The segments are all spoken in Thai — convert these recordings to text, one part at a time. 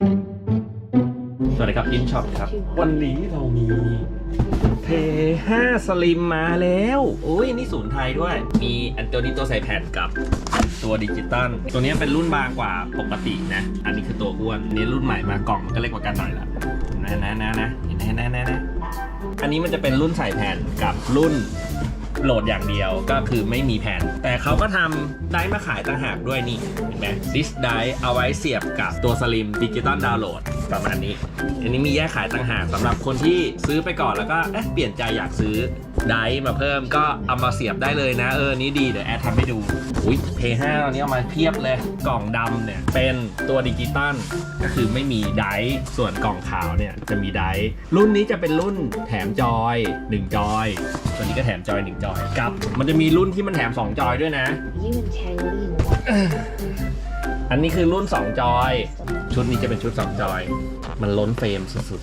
สวัสดีครับอินช็อปครับ วันนี้เรามีเท5สลิมมาแล้วโอ้ยนี่ศูนย์ไทยด้วย มีอันตัวนี้ตัวใส่แผ่นกับตัวดิจิตอลตัวนี้เป็นรุ่นบางกว่าปกตินะ อันนี้คือตัวอ้วนอันนี้รุ่นใหม่มากล่องมันก็เล็กกว่ากันหน่อยละนะนะนะนะเห็นไหมนะนะนะอันนี้มันจะเป็นรุ่นใส่แผ่นกับรุ่น โหลดอย่างเดียวก็คือไม่มีแผ่น แต่เขาก็ทำได้มาขายต่างหากด้วยนี่ เห็นไหมดิสไดเอาไว้เสียบกับตัวสลิมดิจิตอลดาวน์โหลดประมาณนี้ อันนี้มีแยกขายต่างหากสำหรับคนที่ซื้อไปก่อนแล้วก็เอ๊ะเปลี่ยนใจอยากซื้อ ไดมาเพิ่มก็เอามาเสียบได้เลยนะ เออ นี่ดี เดี๋ยวแอดทำให้ดู อุ้ยเพย์ห้าตอนนี้เอามาเพียบเลย กล่องดำเนี่ย เป็นตัวดิจิตอลก็คือไม่มีไดส่วนกล่องขาวเนี่ยจะมีไดรุ่นนี้จะเป็นรุ่นแถมจอย 1 จอย ตัวนี้ก็แถมจอย 1 จอย กับ มันจะมีรุ่นที่มันแถม 2 จอยด้วยนะ นี่มันแทงลี่หนูวะอันนี้คือรุ่น 2 จอย ชุดนี้จะเป็นชุดสองจอย มันล้นเฟรมสุด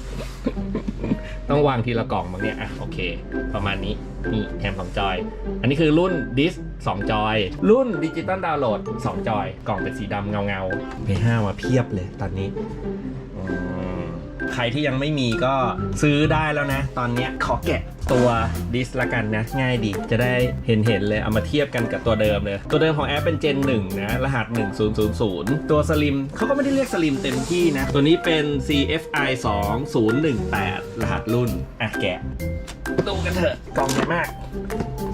ๆ ต้องวางทีละกล่องบางเนี่ยอะโอเค ประมาณนี้นี่แถมของจอย อันนี้คือรุ่นดิส2จอย รุ่นดิจิตอลดาวน์โหลด2จอย กล่องเป็นสีดำเงาเงาๆเพย์ห้ามาเพียบเลยตอนนี้อืม ใครที่ยังไม่มีก็ซื้อได้แล้วนะ ตอนเนี้ยขอแกะตัวดิสละกันนะ ง่ายดีจะได้เห็นเห็นๆเลยเอามาเทียบกันกับตัวเดิมเลย ตัวเดิมของแอปเป็นเจน1นะรหัส 1000 ตัวสลิมเขาก็ไม่ได้เรียกสลิมเต็มที่นะ ตัวนี้เป็น CFI 2018 รหัสรุ่นอะแกะดูกันเถอะกล่องใหญ่มาก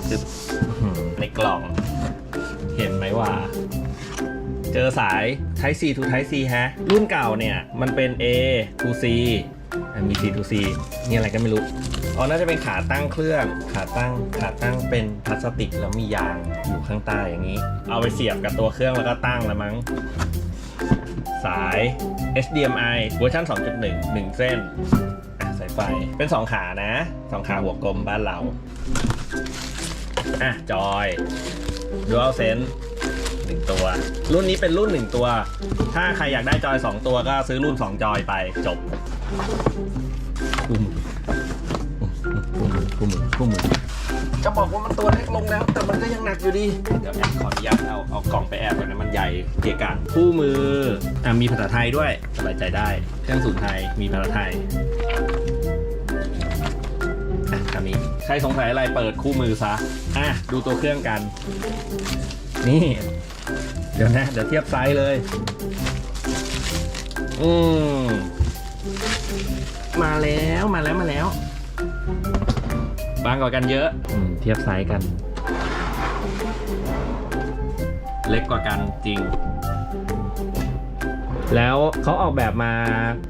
จึ๊บอื้อหือในกล่อง เห็นไหมว่า เจอสาย Type C to Type C ฮะ รุ่นเก่าเนี่ย มันเป็น A to C มี C to C นี่อะไรก็ไม่รู้ อ๋อ น่าจะเป็นขาตั้งเครื่อง ขาตั้ง ขาตั้งเป็นพลาสติกแล้วมียางอยู่ข้างใต้อย่างนี้ เอาไปเสียบกับตัวเครื่องแล้วก็ตั้งแล้วมั้ง สาย HDMI เวอร์ชัน2.1 1 เส้นสายไฟ เป็น 2 ขานะ 2 ขาหัวกลมบ้านเรา อะ จอย Dual Sense หนึ่งตัว รุ่นนี้เป็นรุ่น1ตัว ถ้าใครอยากได้จอย2ตัวก็ซื้อรุ่น2จอยไปจบคู่มือคู่มือคู่มือคู่มือจะบอกว่ามันตัวเล็กลงแล้ว แต่มันก็ยังหนักอยู่ดี เดี๋ยวแอบขออนุญาตเอาเอากล่องไปแอบก่อนนะมันใหญ่เกะกะคู่มืออะมีภาษาไทยด้วยสบายใจได้เครื่องสูนย์ไทยมีภาษาไทยอะคำนี้ใครสงสัยอะไรเปิดคู่มือซะ อะ ดูตัวเครื่องกัน นี่ เดี๋ยวนะ เดี๋ยวเทียบไซส์เลย อืมมาแล้วมาแล้วมาแล้ว บางกว่ากันเยอะอืมเทียบไซส์กัน เล็กกว่ากันจริง แล้วเขาออกแบบมา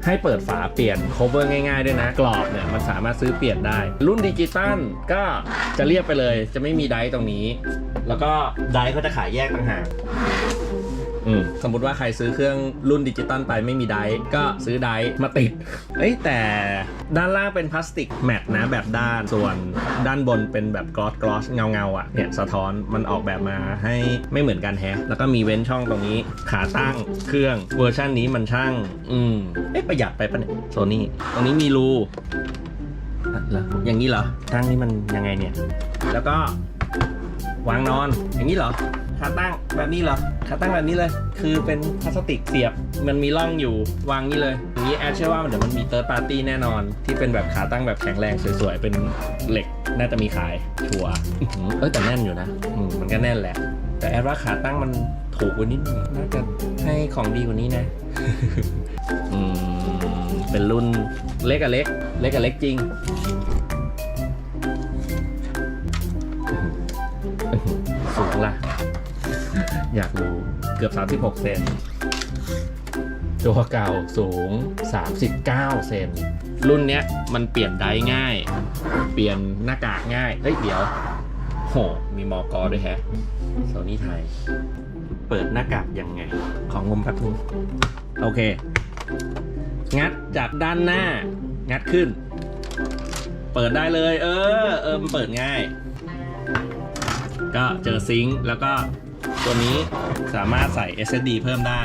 ให้เปิดฝาเปลี่ยน cover ง่ายๆด้วยนะ กรอบเนี่ยมันสามารถซื้อเปลี่ยนได้ รุ่นดิจิตอลก็จะเรียบไปเลย จะไม่มีไดร์ตรงนี้ แล้วก็ไดร์เขาจะขายแยกต่างหาก อืมสมมติว่าใครซื้อเครื่องรุ่นดิจิตอลไปไม่มีไดร์ก็ซื้อไดร์มาติด เอ้ยแต่ด้านล่างเป็นพลาสติกแมตต์นะแบบด้านส่วนด้านบนเป็นแบบกลอสกลอสเงาเงาๆอะเนี่ยสะท้อนมันออกแบบมาให้ไม่เหมือนกันแฮะ แล้วก็มีเว้นช่องตรงนี้ขาตั้งเครื่องเวอร์ชันนี้มันช่าง อืมเอ๊ะประหยัดไปปะเนี่ยโซนี่ตรงนี้มีรูอะเหรออย่างนี้เหรอตั้งนี่มันยังไงเนี่ย แล้วก็วางนอนอย่างนี้เหรอ ขาตั้งแบบนี้เหรอขาตั้งแบบนี้เลย คือเป็นพลาสติกเสียบมันมีร่องอยู่วางนี้เลยอย่างนี้แอดเชื่อว่าเดี๋ยวมันมีเติร์ดปาร์ตี้แน่นอน ที่เป็นแบบขาตั้งแบบแข็งแรงสวยๆ เป็นเหล็กน่าจะมีขายชัวร์เอ้ยแต่แน่นอยู่นะมันก็แน่นแหละ แต่แอดว่าขาตั้งมันถูกกว่านิดนึงน่าจะให้ของดีกว่านี้นะอืมเป็นรุ่นเล็กกับเล็ก เล็กกับเล็กจริงสูงล่ะ อยากรู้เกือบ 36 เซนตัวเก่าสูง 39 เซนรุ่นเนี้ยมันเปลี่ยนไดร์ง่าย เปลี่ยนหน้ากากง่ายเฮ้ยเดี๋ยว โห มีมอกอด้วยแฮะโซนี่ไทย เปิดหน้ากากยังไง ของงมแป๊บนึงโอเค งัดจากด้านหน้า งัดขึ้น เปิดได้เลย เออ เออมันเปิดง่าย ก็เจอซิงค์แล้วก็ ตัวนี้สามารถใส่ SSD เพิ่มได้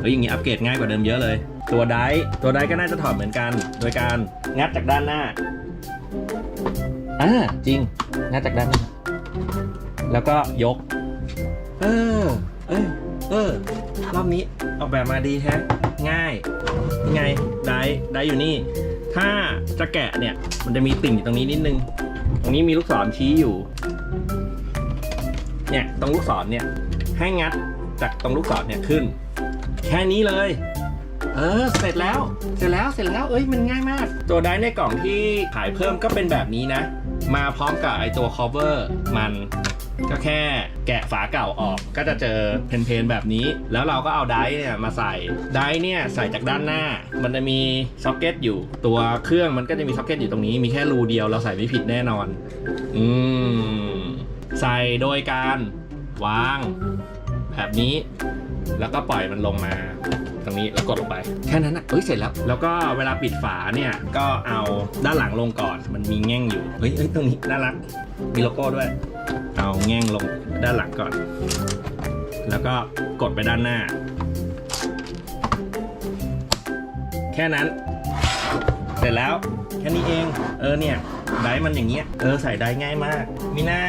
เฮ้ยอย่างนี้อัปเกรดง่ายกว่าเดิมเยอะเลย ตัวไดตัวไดก็น่าจะถอดเหมือนกัน โดยการงัดจากด้านหน้าอ่าจริงงัดจากด้านหน้า แล้วก็ยก เออ เอยเออรอบนี้ออกแบบมาดีแฮะง่ายยังไงได้ได้อยู่นี่ ถ้าจะแกะเนี่ย มันจะมีติ่งอยู่ตรงนี้นิดนึง ตรงนี้มีลูกศรชี้อยู่ เนี่ยตรงลูกศรเนี่ยให้งัดจากตรงลูกศรเนี่ยขึ้น แค่นี้เลย เออเสร็จแล้วเสร็จแล้วเสร็จแล้วเอ้ยมันง่ายมาก ตัวไดในกล่องที่ขายเพิ่มก็เป็นแบบนี้นะ มาพร้อมกับไอตัว cover มันก็แค่แกะฝาเก่าออกก็จะเจอเพนๆแบบนี้ แล้วเราก็เอาไดเนี่ยมาใส่ไดเนี่ยใส่จากด้านหน้า มันจะมีซ็อกเก็ตอยู่ ตัวเครื่องมันก็จะมีซ็อกเก็ตอยู่ตรงนี้ มีแค่รูเดียวเราใส่ไม่ผิดแน่นอน อืม ใส่โดยการวางแบบนี้ แล้วก็ปล่อยมันลงมาตรงนี้แล้วกดลงไป แค่นั้นนะเอ้ยเสร็จแล้ว แล้วก็เวลาปิดฝาเนี่ยก็เอาด้านหลังลงก่อนมันมีแง่งอยู่เฮ้ยเฮ้ยตรงนี้น่ารักมีโลโก้ด้วย เอาแง่งลงด้านหลังก่อน แล้วก็กดไปด้านหน้า แค่นั้น เสร็จแล้วแค่นี้เอง เออเนี่ยไดร์มันอย่างเงี้ยเออใส่ไดร์ง่ายมาก มีหน้า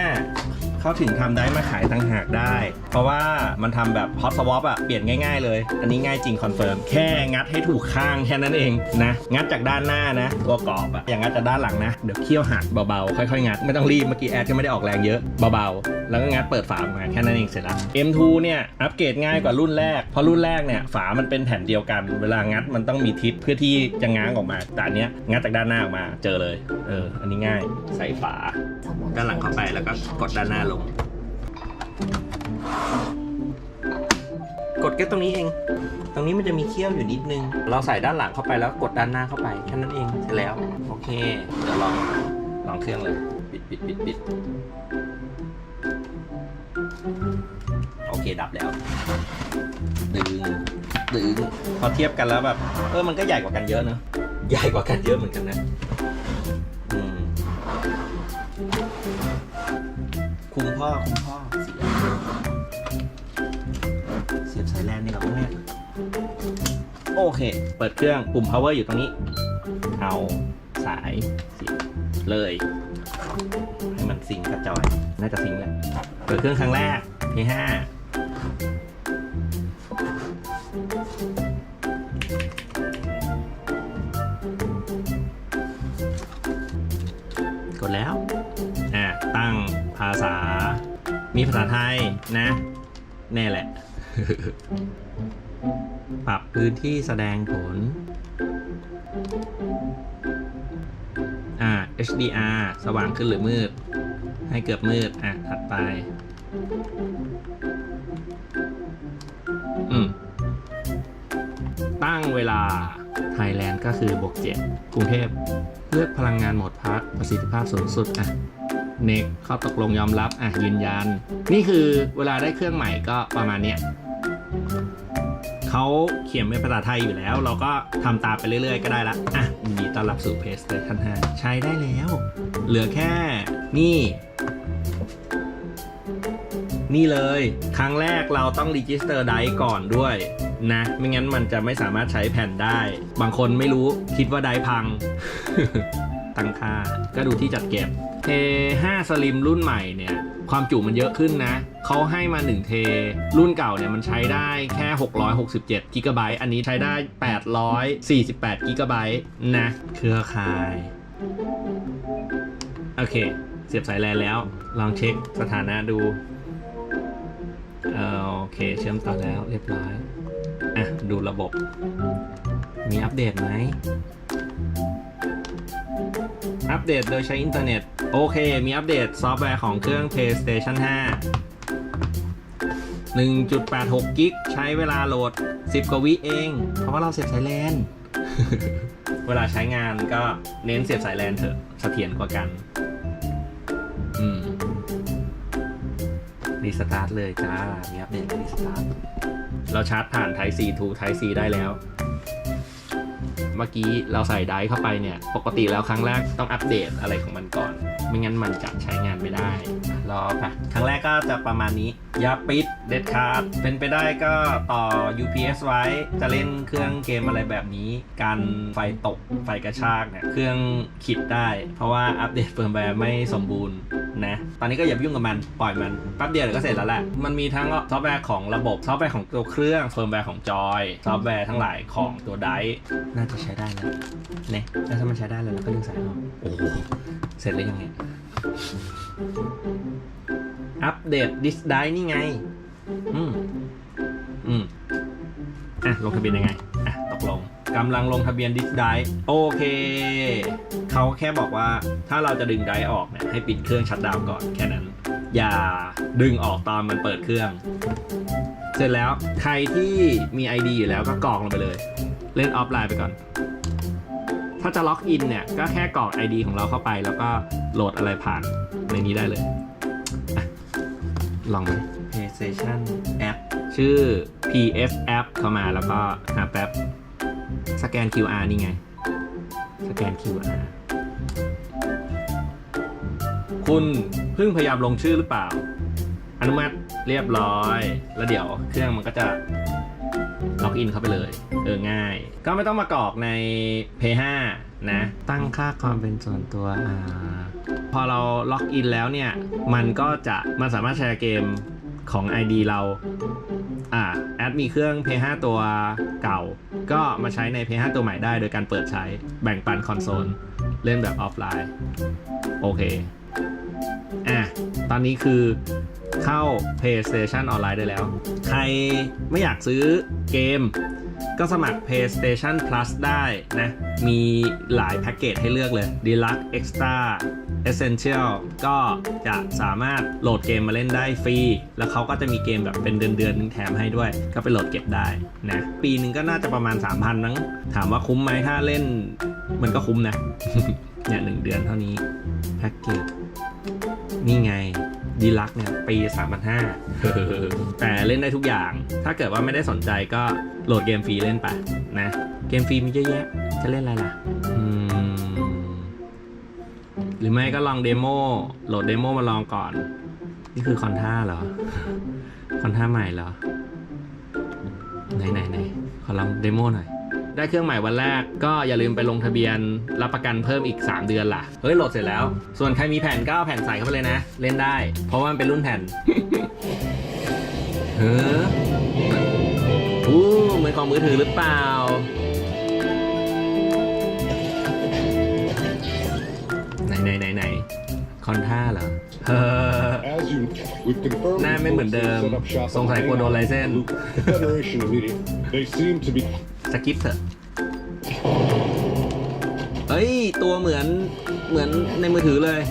เขาถึงทำไดร์มาขายต่างหากได้ เพราะว่ามันทำแบบฮอตสวอปอะเปลี่ยนง่าย ๆ เลย อันนี้ง่ายจริงคอนเฟิร์มแค่งัดให้ถูกข้างแค่นั้นเองนะ งัดจากด้านหน้านะตัวกรอบอะอย่างงัดจากด้านหลังนะเดี๋ยวเคี่ยวหักเบาๆ ค่อยๆ งัดไม่ต้องรีบเมื่อกี้แอดก็ไม่ได้ออกแรงเยอะเบาๆ แล้วก็งัดเปิดฝาออกมาแค่นั้นเองเสร็จแล้ว M2 เนี่ยอัปเกรดง่ายกว่ารุ่นแรกเพราะรุ่นแรกเนี่ยฝามันเป็นแผ่นเดียวกัน เวลางัดมันต้องมีทิศเพื่อที่จะง้างออกมาแต่อันเนี้ยงัดจากด้านหน้าออกมาเจอเลยเอออันนี้ง่ายใส่ฝาด้านหลังเข้าไปแล้วก็กดด้านหน้าลงกดแค่ตรงนี้เอง ตรงนี้มันจะมีเขี้ยวอยู่นิดนึง เราใส่ด้านหลังเข้าไปแล้วกดด้านหน้าเข้าไปแค่นั้นเองเสร็จแล้ว โอเค เดี๋ยวลองลองเครื่องเลย ปิดปิดปิดปิดโอเคดับแล้วดึงดึงพอเทียบกันแล้วแบบเออมันก็ใหญ่กว่ากันเยอะเนอะใหญ่กว่ากันเยอะเหมือนกันนะ คุมพ่อคุมพ่อ เสียบเสียบสายแลนนี่หรอเนี่ยโอเค เปิดเครื่องปุ่ม power อยู่ตรงนี้ เอาสายเสียบเลย ให้มันซิงกับจอย น่าจะซิงแหละเปิดเครื่องครั้งแรกที่ห้า ษาไทยนะ แน่แหละ ปรับพื้นที่แสดงผล อ่า HDR สว่างขึ้นหรือมืด ให้เกือบมืด อะ ถัดไป อืม ตั้งเวลาไทยแลนด์ก็คือบวกเจ็ดกรุงเทพ เลือกพลังงานโหมดพักประสิทธิภาพสูงสุด อะ เนกเข้าตกลงยอมรับ อะ ยืนยัน นี่คือเวลาได้เครื่องใหม่ก็ประมาณเนี้ยเขาเขียนเป็นภาษาไทยอยู่แล้ว เราก็ทำตามไปเรื่อยๆ ก็ได้ละ อะยินดีต้อนรับสู่ PlayStation 5ใช้ได้แล้ว เหลือแค่นี่ นี่เลย ครั้งแรกเราต้องรีจิสเตอร์ไดก่อนด้วยนะ ไม่งั้นมันจะไม่สามารถใช้แผ่นได้ บางคนไม่รู้คิดว่าไดพัง ตั้งค่า ก็ดูที่จัดเก็บ เท5สลิมรุ่นใหม่เนี่ยความจุมันเยอะขึ้นนะ เขาให้มา1เทรุ่นเก่าเนี่ยมันใช้ได้แค่ 667กิกะไบต์อันนี้ใช้ได้ 848กิกะไบต์นะ เครือข่าย โอเค เสียบสายแลนแล้ว ลองเช็คสถานะดูเออโอเค เชื่อมต่อแล้วเรียบร้อย อะ ดูระบบ มีอัปเดตไหม อัปเดตโดยใช้อินเทอร์เน็ต โอเค มีอัปเดตซอฟต์แวร์ของเครื่อง PlayStation 5 1.86 กิก ใช้เวลาโหลด 10 กว่าวิเอง เพราะว่าเราเสียบสายแลน เวลาใช้งานก็เน้นเสียบสายแลนเถอะเสถียรกว่ากัน อืมรีสตาร์ทเลยจ้า มีอัปเดตรีสตาร์ท เราชาร์จผ่าน Type C to Type C ได้แล้ว เมื่อกี้เราใส่ไดร์เข้าไปเนี่ย ปกติแล้วครั้งแรกต้องอัปเดตอะไรของมันก่อน ไม่งั้นมันจะใช้งานไม่ได้รอค่ะครั้งแรกก็จะประมาณนี้ อย่าปิดเด็ดขาด เป็นไปได้ก็ต่อ UPS ไว้ จะเล่นเครื่องเกมอะไรแบบนี้ การไฟตกไฟกระชากเนี่ยเครื่องขิดได้ เพราะว่าอัปเดตเฟิร์มแวร์ไม่สมบูรณ์นะ ตอนนี้ก็อย่าไปยุ่งกับมันปล่อยมันแป๊บเดียวเดี๋ยวก็เสร็จแล้วแหละ มันมีทั้งซอฟต์แวร์ของระบบซอฟต์แวร์ของตัวเครื่องเฟิร์มแวร์ของจอยซอฟต์แวร์ทั้งหลายของตัวไดร์น่าจะใช้ได้แล้วเนี่ยแล้วถ้ามันใช้ได้แล้วเราก็ดึงสายออกโอ้โหเสร็จแล้วยังไงอัปเดตดิสไดนี่ไง อืม อืม อะ ลงทะเบียนยังไง อะ ตกลงกำลังลงทะเบียนดิสไดโอเค เขาแค่บอกว่าถ้าเราจะดึงไดออกเนี่ยให้ปิดเครื่องชัดดาวน์ก่อนแค่นั้น อย่าดึงออกตอนมันเปิดเครื่อง เสร็จแล้วใครที่มี ID อยู่แล้วก็กรอกลงไปเลย เล่นออฟไลน์ไปก่อน ถ้าจะล็อกอินเนี่ย ก็แค่กรอก ID ของเราเข้าไป แล้วก็โหลดอะไรผ่านในนี้ได้เลยอะลองไหม PlayStation App ชื่อ PS App เข้ามาแล้วก็หาแป๊บสแกน QR นี่ไง สแกน QR คุณเพิ่งพยายามลงชื่อหรือเปล่า อนุมัติ เรียบร้อย แล้วเดี๋ยวเครื่องมันก็จะล็อกอินเข้าไปเลย เออ ง่าย ก็ไม่ต้องมากรอกใน p 5นะ ตั้งค่าความเป็นส่วนตัวอ่าพอเราล็อกอินแล้วเนี่ย มันก็จะมันสามารถแชร์เกมของ ID เรา อ่า แอดมีเครื่อง p 5ตัวเก่า ก็มาใช้ใน p 5ตัวใหม่ได้ โดยการเปิดใช้แบ่งปันคอนโซล เล่นแบบออฟไลน์ โอเค อะ ตอนนี้คือเข้า PlayStation ออนไลน์ได้แล้ว ใครไม่อยากซื้อเกม ก็สมัคร PlayStation Plus ได้นะ มีหลายแพ็กเกจให้เลือกเลย Deluxe Extra Essential ก็จะสามารถโหลดเกมมาเล่นได้ฟรี แล้วเขาก็จะมีเกมแบบเป็นเดือนๆนึงแถมให้ด้วย ก็ไปโหลดเก็บได้นะ ปีหนึ่งก็น่าจะประมาณ 3,000นั้งถามว่าคุ้มไหมถ้าเล่น มันก็คุ้มนะเนี่ยหนึ่งเดือนเท่านี้แพ็กเกจ นี่ไงดีลักเนี่ยปี3,500 แต่เล่นได้ทุกอย่าง ถ้าเกิดว่าไม่ได้สนใจก็โหลดเกมฟรีเล่นไปนะ เกมฟรีมีเยอะแยะ จะเล่นอะไรล่ะอืมหรือไม่ก็ลองเดโมโหลดเดโมมาลองก่อน นี่คือคอนท่าเหรอ คอนท่าใหม่เหรอ ไหนไหนไหนขอลองเดโมหน่อย ได้เครื่องใหม่วันแรก ก็อย่าลืมไปลงทะเบียนรับประกันเพิ่มอีก 3 เดือนล่ะ เฮ้ยโหลดเสร็จแล้ว ส่วนใครมีแผ่นก็เอาแผ่นใส่เข้าไปเลยนะ เล่นได้ เพราะว่ามันเป็นรุ่นแผ่นเฮ้ออู้เหมือนของมือถือหรือเปล่าไหนไหนไหนไหนคอนท่าเหรอหน้าไม่เหมือนเดิม สงสัยกลัวโดนลายเส้น The Federation meeting. They seem to be สกิปเถอะ เฮ้ย ตัวเหมือนเหมือนในมือถือเลย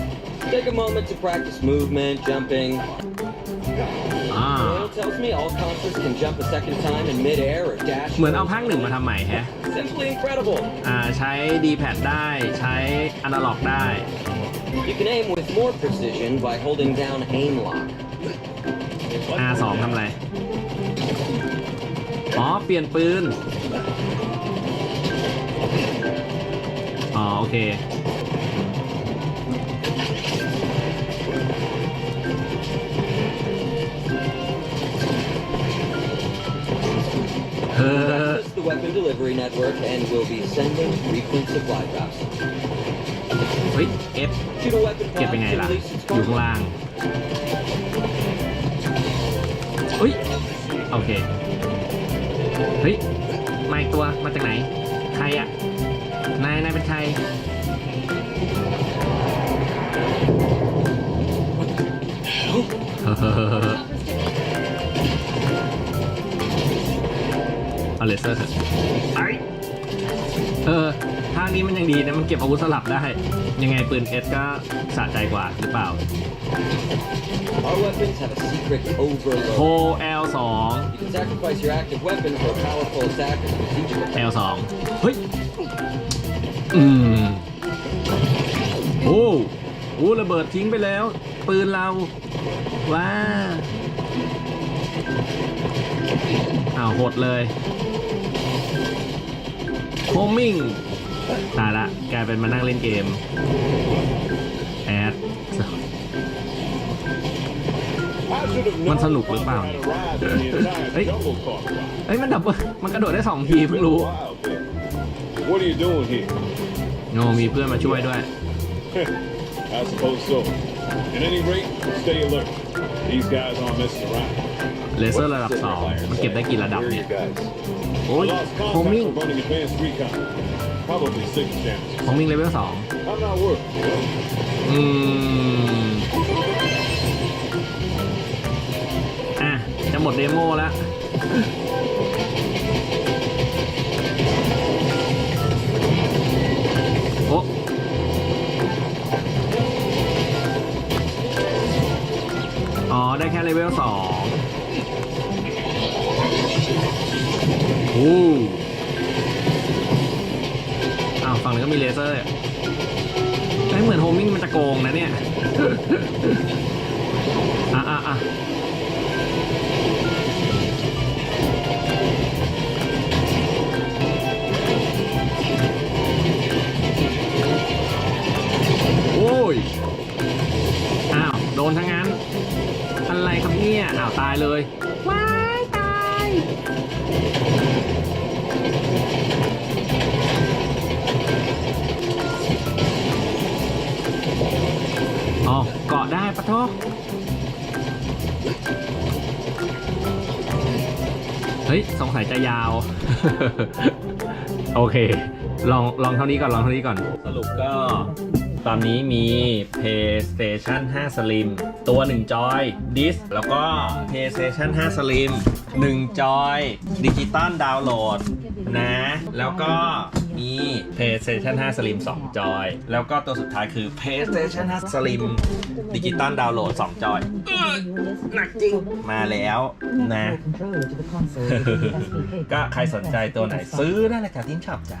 Take a moment to practice movement, jumping. อ่า Oil tells me all concerts can jump a second time in midair or dash. เหมือนเอาภาคหนึ่งมาทำใหม่แฮะ Simply incredible. อ่าใช้ D-pad ได้ใช้อนาล็อกได้ You can aim with more precision by holding down aim lock. R2 ทำอะไร อ๋อ เปลี่ยนปืน อ๋อ โอเคเฮ้อ Access the weapon delivery network and we'll be sending frequent supply drops. เฮ้ย F Shoot a weapon เก็บ pod เป็นไง to ล่ะ release its อยู่ข้าง cargo. ล่างเฮ้ย โอเค เฮ้ย มาอีกตัว มาจากไหน ใครอะนาย นายเป็นใคร เอาเลเซอร์เถอะไอเออท่านี้มันยังดีนะ มันเก็บอาวุธสลับได้ ยังไงปืนเอสก็สะใจกว่าหรือเปล่า Our weapons have a secret โฮ overload. L 2 You can sacrifice your active weapon for a powerful attack or strategic attack. L 2เฮ้ย อืม โอ้โอ้ระเบิดทิ้งไปแล้ว ปืนเรา ว้าอ้าวหดเลยโฮมมิ่งตายละ กลายเป็นมานั่งเล่นเกม แอด I should have มัน known สนุกหรือเปล่า I'd arrived in the entire Hey. jungle car ride. เอ้ยมันดับเบิลมันกระโดดได้สองทีเพิ่งรู้ Wild thing. What are you doing here? โนมีเพื่อนมาช่วยด้วย I suppose so. At any rate, stay alert. These guys aren't messing around. เลเซอร์ระดับสองมันเก็บได้กี่ระดับเนี่ย โอ้ I ย lost โฮม contact มิ่ง for running advanced recon. Probably six channels. โฮมมิ่งเลเวลสอง I'm not worried. you know? อืม หมดเดโมแล้ว สงสัยจะยาว โอเค ลองลองเท่านี้ก่อนลองเท่านี้ก่อน สรุปก็ ตอนนี้มี PlayStation 5 Slim ตัว 1 จอย ดิส แล้วก็ PlayStation 5 Slim 1 จอยดิจิตอลดาวน์โหลดนะ แล้วก็ มี PlayStation 5 Slim 2 จอย แล้วก็ตัวสุดท้ายคือ PlayStation 5 Slim ดิจิตอลดาวน์โหลด 2 จอยหนักจริง มาแล้วนะ ก็ใครสนใจตัวไหนซื้อได้เลยค่ะที่ช็อปจ้ะ